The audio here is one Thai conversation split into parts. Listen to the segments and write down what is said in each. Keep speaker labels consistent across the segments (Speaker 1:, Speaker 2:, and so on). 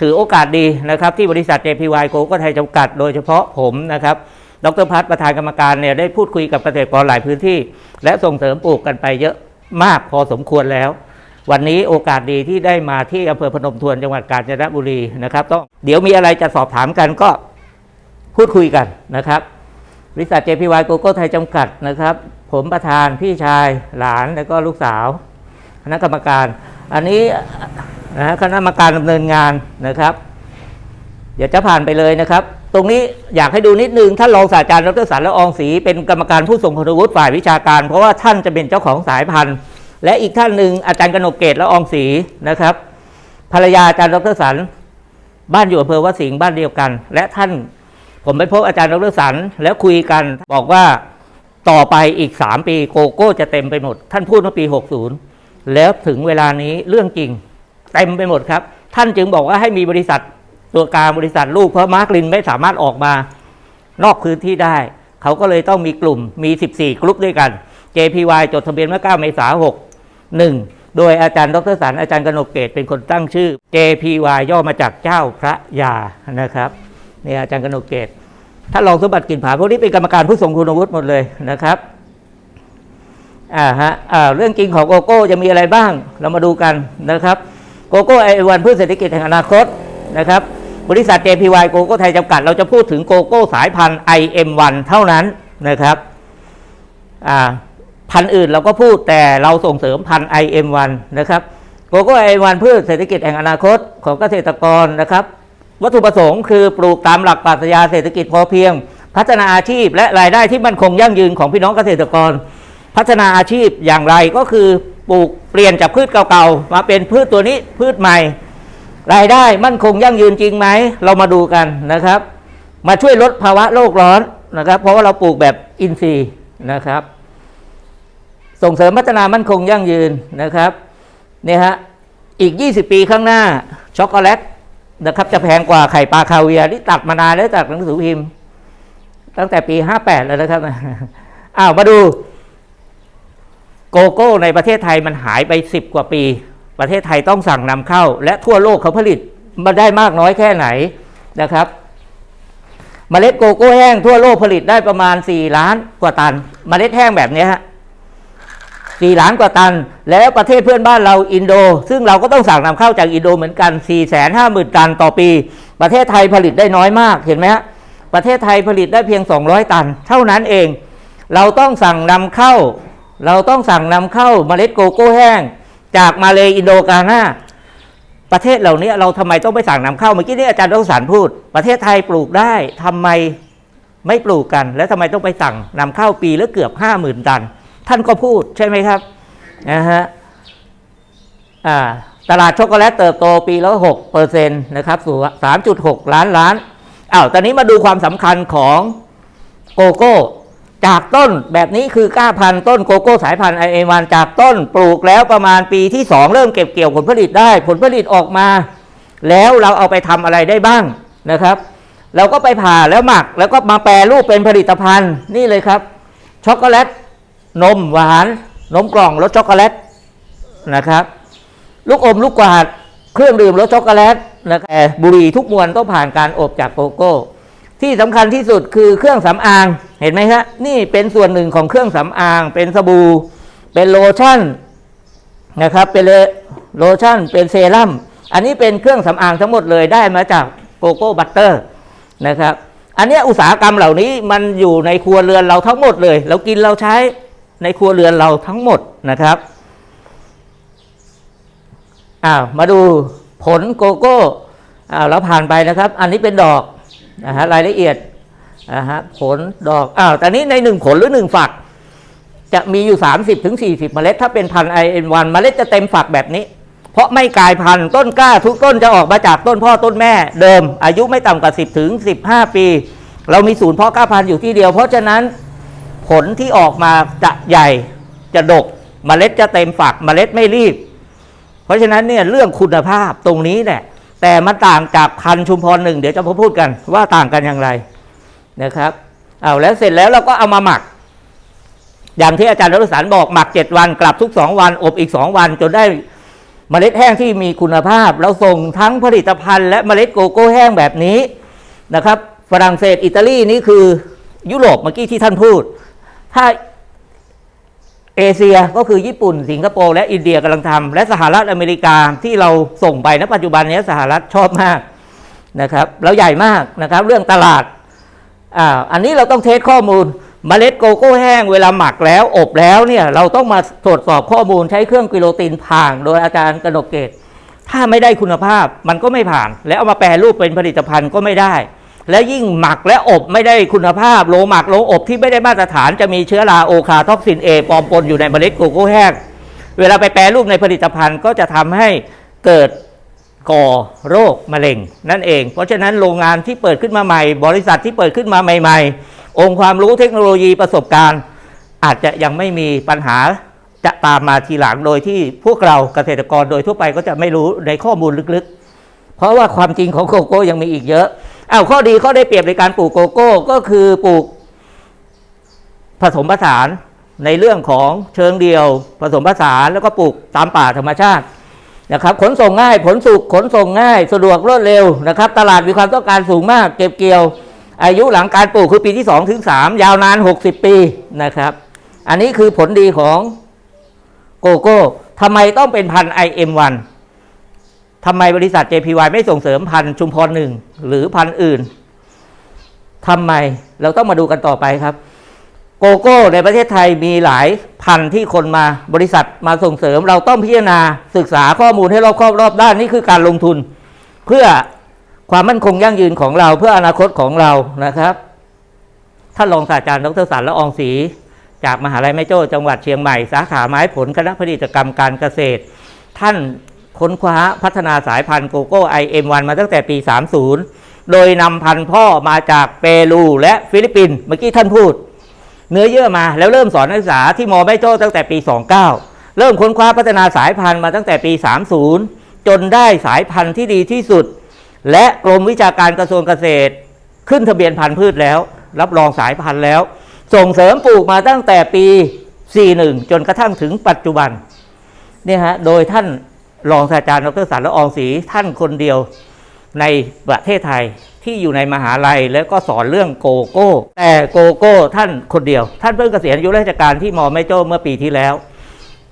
Speaker 1: ถือโอกาสดีนะครับที่บริษัท JPY โกก็ไทยจำกัดโดยเฉพาะผมนะครับดรพัฒน์ประธานกรรมการเนี่ยได้พูดคุยกับเกษตรกรหลายพื้นที่ และส่งเสริมปลูกกันไปเยอะมากพอสมควรแล้ว วันนี้โอกาสดีที่ได้มาที่อำเภอพนมทวนจังหวัดกาญจนบุรีนะครับต้องเดี๋ยวมีอะไรจะสอบถามกันก็พูดคุยกันนะครับบริษัท JPY โกโก้ไทยจำกัดนะครับ ผมประธานพี่ชายหลานแล้วก็ลูกสาว คณะกรรมการ อันนี้ นะคณะกรรมการดำเนินงานนะครับ เดี๋ยวจะผ่านไปเลยนะครับ ตรงนี้อยากให้ดูนิดนึงท่านรองศาสตราจารย์ดรสารละอองศรีเป็นกรรมการผู้ทรงคุณวุฒิฝ่ายวิชาการ เพราะว่าท่านจะเป็นเจ้าของสายพันธุ์ และอีกท่านหนึ่งอาจารย์กนกเกตละอองศรีนะครับ ภรรยาอาจารย์ดรสันบ้านอยู่อำเภอวสิงห์บ้านเดียวกัน และท่านผมไปพบอาจารย์ดรสันแล้วคุยกันบอกว่าต่อไปอีก 3 ปีโกโก้จะเต็มไปหมด ท่านพูดเมื่อปี 60 แล้วถึงเวลานี้เรื่องจริง เต็มไปหมดครับ ท่านจึงบอกว่าให้มีบริษัทตัวกลางบริษัทลูกเพราะมาร์กลินไม่สามารถออกมานอกพื้นที่ได้ เขาก็เลยต้องมีกลุ่มมี 14 กลุ่มด้วยกัน JPY จดทะเบียนเมื่อ 9 เมษายน61 โดยอาจารย์ดรสันอาจารย์กนกเกตเป็นคนตั้งชื่อ JPY ย่อมาจากเจ้าพระยานะครับนี่อาจารย์กนกเกตถ้านรองสมบัติกลิ่นผาพวกนี้เป็นกรรมการผู้ทรงคุณวุฒิหมดเลยนะครับอ่าฮะอ่าเรื่องจริงของโกโก้จะมีอะไรบ้าง เรามาดูกันนะครับ โกโก้ไอวันพืชเศรษฐกิจแห่งอนาคตนะครับบริษัท JPY โกโก้ไทยจำกัด เราจะพูดถึงโกโก้สายพันธุ์ IM1 เท่านั้นนะครับอ่าพันธุ์อื่นเราก็พูดแต่เราส่งเสริมพันธุ์ IM1 นะครับโกโก้ IM1 พืชเศรษฐกิจแห่งอนาคตของเกษตรกรนะครับ วัตถุประสงค์คือปลูกตามหลักปรัชญาเศรษฐกิจพอเพียง พัฒนาอาชีพและรายได้ที่มั่นคงยั่งยืนของพี่น้องเกษตรกร พัฒนาอาชีพอย่างไรก็คือ ปลูกเปลี่ยนจากพืชเก่าๆ มาเป็นพืชตัวนี้พืชใหม่ รายได้มั่นคงยั่งยืนจริงไหม เรามาดูกันนะครับ มาช่วยลดภาวะโลกร้อนนะครับ เพราะว่าเราปลูกแบบอินทรีย์นะครับ ส่งเสริมพัฒนามั่นคงยั่งยืนนะครับเนี่ยฮะอีก 20 ปีข้างหน้าช็อกโกแลตนะครับจะแพงกว่าไข่ปลาคาเวียร์ที่ตัดมานานแล้วจากหนังสือพิมพ์ ตั้งแต่ปี 58 แล้วนะครับอ้าวมาดู โกโก้ในประเทศไทยมันหายไป 10 กว่าปี ประเทศไทยต้องสั่งนำเข้า และทั่วโลกเขาผลิตมาได้มากน้อยแค่ไหนนะครับเมล็ดโกโก้แห้งทั่วโลกผลิตได้ประมาณ 4 ล้านกว่าตันเมล็ดแห้งแบบนี้ฮะสี่ล้านกว่าตัน แล้วประเทศเพื่อนบ้านเราอินโด ซึ่งเราก็ต้องสั่งนำเข้าจากอินโดเหมือนกัน 4 5 0 0 0 0 ตันต่อปี ประเทศไทยผลิตได้น้อยมากเห็นไหมฮะประเทศไทยผลิตได้เพียง 200 ตัน เท่านั้นเอง เราต้องสั่งนำเข้า เราต้องสั่งนำเข้าเมล็ดโกโก้แห้ง จากมาเลอินโดกาหน้าประเทศเหล่านี้เราทำไมต้องไปสั่งนำเข้าเมื่อกี้นี้อาจารย์ดรสารพูด ประเทศไทยปลูกได้ทำไมไม่ปลูกกัน แล้วทำไมต้องไปสั่งนำเข้าปีละเกือบ50,000ตัน ท่านก็พูดใช่ไหมครับนะฮะตลาดช็อกโกแลตเติบโตปีละ6เปอร์เซ็นต์นะครับสู่3.6ล้านล้านอ้าวตอนนี้มาดูความสำคัญของโกโก้ จากต้นแบบนี้คือก้าพันต้นโกโก้สายพันธุ์ไอเอวันจากต้นปลูกแล้วประมาณปีที่ 2 เริ่มเก็บเกี่ยวผลผลิตได้ ผลผลิตออกมา แล้วเราเอาไปทำอะไรได้บ้างนะครับ เราก็ไปผ่าแล้วหมักแล้วก็มาแปรรูปเป็นผลิตภัณฑ์นี่เลยครับ ช็อกโกแลต นมหวาน นมกล่องรสช็อกโกแลตนะครับ ลูกอมลูกกวาดเครื่องดื่มรสช็อกโกแลตนะครับแต่บุหรี่ทุกมวลต้องผ่านการอบจากโกโก้ ที่สำคัญที่สุดคือเครื่องสำอางเห็นไหมฮะนี่เป็นส่วนหนึ่งของเครื่องสำอาง เป็นสบู่ เป็นโลชั่นนะครับ เป็นโลชั่น เป็นเซรั่มอันนี้เป็นเครื่องสำอางทั้งหมดเลยได้มาจากโกโก้บัตเตอร์นะครับ อันนี้อุตสาหกรรมเหล่านี้มันอยู่ในครัวเรือนเราทั้งหมดเลย เรากินเราใช้ในครัวเรือนเราทั้งหมดนะครับอ้าวมาดูผลโกโก้อ้าวเราผ่านไปนะครับ อันนี้เป็นดอก นะฮะรายละเอียดนะฮะผลดอกอ้าวแต่นี้ในหนึ่งผลหรือหนึ่งฝัก จะมีอยู่ 30ถึง40 เมล็ด ถ้าเป็นพันธุ์ IN1 เมล็ดจะเต็มฝักแบบนี้ เพราะไม่กลายพันธุ์ต้นกล้าทุกต้นจะออกมาจากต้นพ่อต้นแม่เดิม อายุไม่ต่ำกว่า 10ถึง15 ปี เรามีศูนย์เพาะกล้าพันธุ์อยู่ที่เดียว เพราะฉะนั้นผลที่ออกมาจะใหญ่จะดกเมล็ดจะเต็มฝักเมล็ดไม่รีบ เพราะฉะนั้นเนี่ยเรื่องคุณภาพตรงนี้แหละ แต่มันต่างจากพันชุมพรหนึ่งเดี๋ยวจะมาพูดกันว่าต่างกันอย่างไรนะครับเอาแล้วเสร็จแล้วเราก็เอามาหมัก อย่างที่อาจารย์รัศสารบอกหมักเจ็ดวันกลับทุกสองวัน อบอีกสองวัน จนได้เมล็ดแห้งที่มีคุณภาพ เราส่งทั้งผลิตภัณฑ์และเมล็ดโกโก้แห้งแบบนี้นะครับ ฝรั่งเศสอิตาลีนี่คือยุโรปเมื่อกี้ที่ท่านพูด ถ้า เอเชียก็คือญี่ปุ่น สิงคโปร์และอินเดียกำลังทำและสหรัฐอเมริกาที่เราส่งไปณปัจจุบันนี้สหรัฐชอบมากนะครับแล้วใหญ่มากนะครับเรื่องตลาดอ่าอันนี้เราต้องเทสข้อมูลเมล็ดโกโก้แห้งเวลาหมักแล้วอบแล้วเนี่ยเราต้องมาตรวจสอบข้อมูลใช้เครื่องกิโลตินผ่างโดยอาจารย์กนกเกตถ้าไม่ได้คุณภาพมันก็ไม่ผ่าน แล้วเอามาแปรรูปเป็นผลิตภัณฑ์ก็ไม่ได้ และยิ่งหมักและอบไม่ได้คุณภาพโลหมักโลอบที่ไม่ได้มาตรฐานจะมีเชื้อราโอคาท็อกซินเอปลอมปนอยู่ในเมล็ดโกโก้แห้งเวลาไปแปรรูปในผลิตภัณฑ์ก็จะทำให้เกิดก่อโรคมะเร็งนั่นเอง เพราะฉะนั้นโรงงานที่เปิดขึ้นมาใหม่ บริษัทที่เปิดขึ้นมาใหม่ ๆ องค์ความรู้เทคโนโลยีประสบการณ์ อาจจะยังไม่มีปัญหาจะตามมาทีหลังโดยที่พวกเราเกษตรกรโดยทั่วไปก็จะไม่รู้ในข้อมูลลึกๆ เพราะว่าความจริงของโกโก้ยังมีอีกเยอะ อ้าวข้อดีข้อได้เปรียบในการปลูกโกโก้ก็คือปลูกผสมผสานในเรื่องของเชิงเดียว ผสมผสานแล้วก็ปลูกตามป่าธรรมชาตินะครับ ขนส่งง่าย ผลสุกขนส่งง่าย สะดวกรวดเร็วนะครับ ตลาดมีความต้องการสูงมาก เก็บเกี่ยว อายุหลังการปลูกคือปีที่2ถึง3ยาวนาน 60 ปีนะครับ อันนี้คือผลดีของโกโก้ทำไมต้องเป็นพันธุ์ IM1 ทำไมบริษัท JPY ไม่ส่งเสริมพันธุ์ชุมพรหนึ่งหรือพันธุ์อื่นทำไมเราต้องมาดูกันต่อไปครับ โกโก้ในประเทศไทยมีหลายพันธุ์ที่คนมาบริษัทมาส่งเสริม เราต้องพิจารณาศึกษาข้อมูลให้รอบครอบรอบด้านนี่คือการลงทุน เพื่อความมั่นคงยั่งยืนของเราเพื่ออนาคตของเรานะครับท่านรองศาสตราจารย์ดรสารละอองศรีจากมหาลัยแม่โจ้จังหวัดเชียงใหม่ สาขาไม้ผลคณะผลิตกรรมการเกษตร ท่าน ค้นคว้าพัฒนาสายพันธุ์โกโก้ IM1 มาตั้งแต่ปี 30 โดยนำพันธุ์พ่อมาจากเปรูและฟิลิปปินส์เมื่อกี้ท่านพูด เนื้อเยื่อมาแล้วเริ่มสอนนักศึกษาที่มอแม่โจ้ตั้งแต่ปี 29 เริ่มค้นคว้าพัฒนาสายพันธุ์มาตั้งแต่ปี 30 จนได้สายพันธุ์ที่ดีที่สุด และกรมวิชาการกระทรวงเกษตร ขึ้นทะเบียนพันธุ์พืชแล้ว รับรองสายพันธุ์แล้ว ส่งเสริมปลูกมาตั้งแต่ปี 41 จนกระทั่งถึงปัจจุบันเนี่ยฮะโดยท่าน รองศาสตราจารย์ดรสารละอองศรีท่านคนเดียวในประเทศไทยที่อยู่ในมหาลัยแล้วก็สอนเรื่องโกโก้ แต่โกโก้ท่านคนเดียว ท่านเพิ่งเกษียณอายุราชการที่มอแม่โจ้เมื่อปีที่แล้ว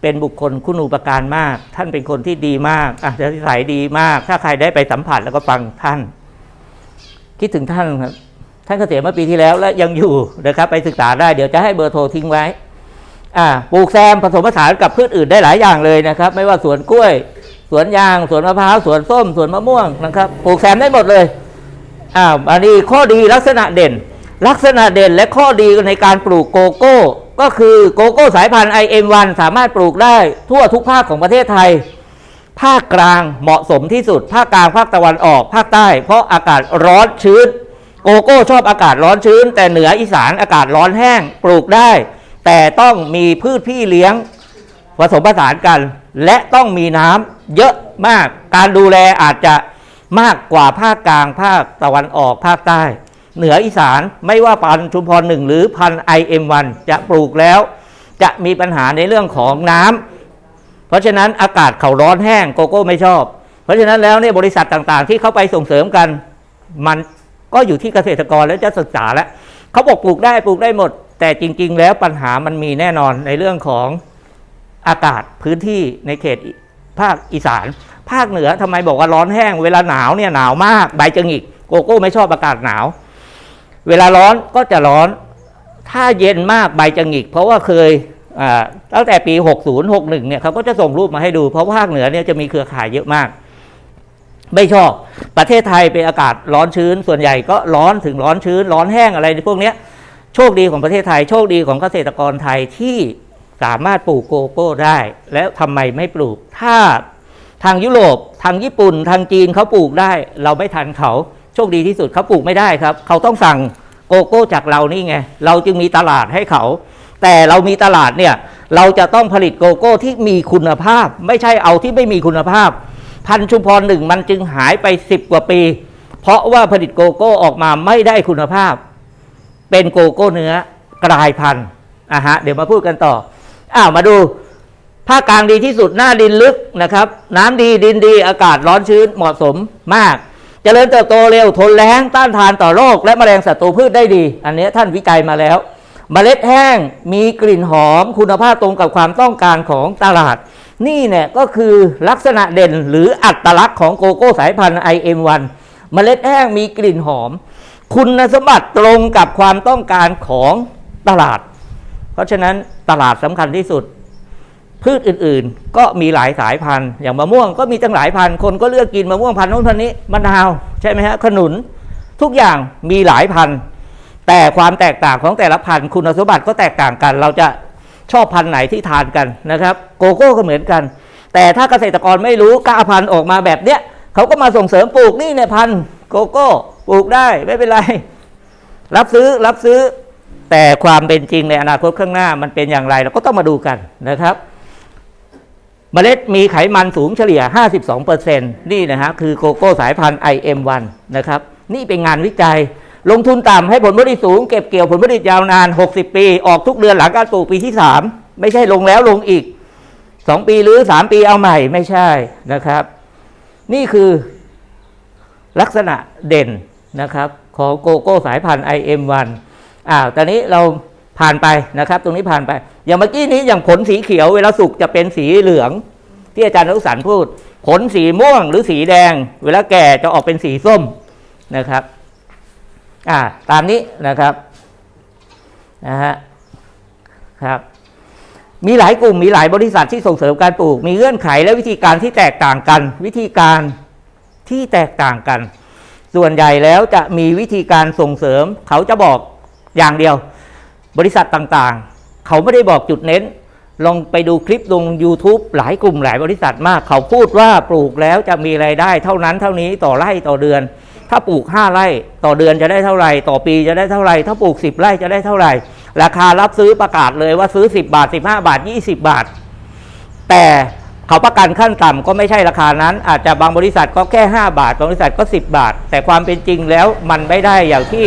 Speaker 1: เป็นบุคคลคุณูปการมาก ท่านเป็นคนที่ดีมากอะนิสัยดีมาก ถ้าใครได้ไปสัมผัสแล้วก็ฟังท่าน คิดถึงท่านครับท่านเกษียณเมื่อปีที่แล้วและยังอยู่นะครับไปศึกษาได้เดี๋ยวจะให้เบอร์โทรทิ้งไว้อ่าปลูกแซมผสมผสานกับพืชอื่นได้หลายอย่างเลยนะครับ ไม่ว่าสวนกล้วย สวนยาง สวนมะพร้าวสวนส้มสวนมะม่วงนะครับปลูกแซมได้หมดเลยอ่าอันนี้ข้อดีลักษณะเด่น ลักษณะเด่นและข้อดีในการปลูกโกโก้ ก็คือโกโก้สายพันธุ์ IM1 สามารถปลูกได้ทั่วทุกภาคของประเทศไทย ภาคกลางเหมาะสมที่สุด ภาคกลางภาคตะวันออกภาคใต้ เพราะอากาศร้อนชื้น โกโก้ชอบอากาศร้อนชื้น แต่เหนืออีสานอากาศร้อนแห้งปลูกได้ แต่ต้องมีพืชพี่เลี้ยง ผสมผสานกัน และต้องมีน้ำเยอะมาก การดูแลอาจจะมากกว่าภาคกลางภาคตะวันออกภาคใต้ เหนืออีสานไม่ว่าพันธุ์ชุมพรหนึ่งหรือพันธุ์ IM1 จะปลูกแล้ว จะมีปัญหาในเรื่องของน้ำเพราะฉะนั้นอากาศเขาร้อนแห้งโกโก้ไม่ชอบ เพราะฉะนั้นแล้วเนี่ยบริษัทต่างๆ ที่เข้าไปส่งเสริมกัน มันก็อยู่ที่เกษตรกรแล้วจะศึกษาแล้วเขาบอกปลูกได้ปลูกได้หมด แต่จริง ๆ แล้วปัญหามันมีแน่นอนในเรื่องของ อากาศพื้นที่ในเขตภาคอีสาน ภาคเหนือทำไมบอกว่าร้อนแห้ง เวลาหนาวเนี่ยหนาวมากใบจะหงิกโกโก้ไม่ชอบอากาศหนาว เวลาร้อนก็จะร้อน ถ้าเย็นมากใบจะหงิก เพราะว่าเคยตั้งแต่ปี 60 61 เนี่ยเขาก็จะส่งรูปมาให้ดู เพราะภาคเหนือเนี่ยจะมีเครือข่ายเยอะมาก ไม่ชอบ ประเทศไทยเป็นอากาศร้อนชื้น ส่วนใหญ่ก็ร้อนถึงร้อนชื้น ร้อนแห้งอะไรพวกเนี้ย โชคดีของประเทศไทย โชคดีของเกษตรกรไทยที่ สามารถปลูกโกโก้ได้ แล้วทำไมไม่ปลูก ถ้าทางยุโรปทางญี่ปุ่นทางจีนเขาปลูกได้ เราไม่ทันเขาโชคดีที่สุดเขาปลูกไม่ได้ครับ เขาต้องสั่งโกโก้จากเรานี่ไง เราจึงมีตลาดให้เขา แต่เรามีตลาดเนี่ย เราจะต้องผลิตโกโก้ที่มีคุณภาพ ไม่ใช่เอาที่ไม่มีคุณภาพ พันชุมพรหนึ่งมันจึงหายไปสิบกว่าปี เพราะว่าผลิตโกโก้ออกมาไม่ได้คุณภาพ เป็นโกโก้เนื้อกลายพันธุ์อะฮะเดี๋ยวมาพูดกันต่อ อ้าวมาดูภาคกลางดีที่สุดหน้าดินลึกนะครับ น้ำดีดินดีอากาศร้อนชื้นเหมาะสมมากเจริญเติบโตเร็วทนแล้งต้านทานต่อโรคและแมลงศัตรูพืชได้ดี อันนี้ท่านวิจัยมาแล้วเมล็ดแห้งมีกลิ่นหอม คุณภาพตรงกับความต้องการของตลาด นี่เนี่ยก็คือลักษณะเด่นหรืออัตลักษณ์ของโกโก้สายพันธุ์ IM1 เมล็ดแห้งมีกลิ่นหอม คุณสมบัติตรงกับความต้องการของตลาด เพราะฉะนั้นตลาดสำคัญที่สุด พืชอื่นๆ ก็มีหลายสายพันธุ์ อย่างมะม่วงก็มีตั้งหลายพันธุ์คนก็เลือกกินมะม่วงพันธุ์โน้นพันธุ์นี้มะนาวใช่ไหมฮะขนุนทุกอย่างมีหลายพันธุ์ แต่ความแตกต่างของแต่ละพันธุ์คุณสมบัติก็แตกต่างกัน เราจะชอบพันธุ์ไหนที่ทานกันนะครับ โกโก้ก็เหมือนกัน แต่ถ้าเกษตรกรไม่รู้กล้าพันธุ์ออกมาแบบเนี้ยเขาก็มาส่งเสริมปลูกนี่เนี่ยพันธุ์โกโก้ปลูกได้ไม่เป็นไร รับซื้อรับซื้อ แต่ความเป็นจริงในอนาคตข้างหน้ามันเป็นอย่างไรเราก็ต้องมาดูกันนะครับเมล็ดมีไขมันสูงเฉลี่ย 52%นี่นะฮะคือโกโก้สายพันธุ์ IM1 นะครับ นี่เป็นงานวิจัย ลงทุนต่ำให้ผลผลิตสูง เก็บเกี่ยวผลผลิตยาวนาน 60 ปี ออกทุกเดือนหลังการปลูกปีที่ 3 ไม่ใช่ลงแล้วลงอีก 2 ปีหรือ 3 ปีเอาใหม่ไม่ใช่นะครับ นี่คือลักษณะเด่นนะครับของโกโก้สายพันธุ์ IM1 อ้าวตอนนี้เราผ่านไปนะครับ ตรงนี้ผ่านไป อย่างเมื่อกี้นี้อย่างผลสีเขียวเวลาสุกจะเป็นสีเหลือง ที่อาจารย์นุสันพูด ผลสีม่วงหรือสีแดง เวลาแก่จะออกเป็นสีส้มนะครับอ่าตามนี้นะครับนะฮะครับมีหลายกลุ่มมีหลายบริษัทที่ส่งเสริมการปลูก มีเงื่อนไขและวิธีการที่แตกต่างกัน วิธีการที่แตกต่างกัน ส่วนใหญ่แล้วจะมีวิธีการส่งเสริม เขาจะบอก อย่างเดียว บริษัทต่างๆ เขาไม่ได้บอกจุดเน้น ลองไปดูคลิปลง YouTube หลายกลุ่มหลายบริษัทมาก เขาพูดว่าปลูกแล้วจะมีไรายได้เท่านั้นเท่านี้ต่อไร่ต่อเดือน ถ้าปลูก 5 ไร่ ต่อเดือนจะได้เท่าไหร่ ต่อปีจะได้เท่าไหร่ ถ้าปลูก 10 ไร่จะได้เท่าไหร่ ราคารับซื้อประกาศเลยว่าซื้อ 10 บาท 15 บาท 20 บาท แต่เขาประกันขั้นต่ำก็ไม่ใช่ราคานั้น อาจจะบางบริษัทก็แค่ 5 บาท บางบริษัทก็ 10 บาท แต่ความเป็นจริงแล้วมันไม่ได้อย่างที่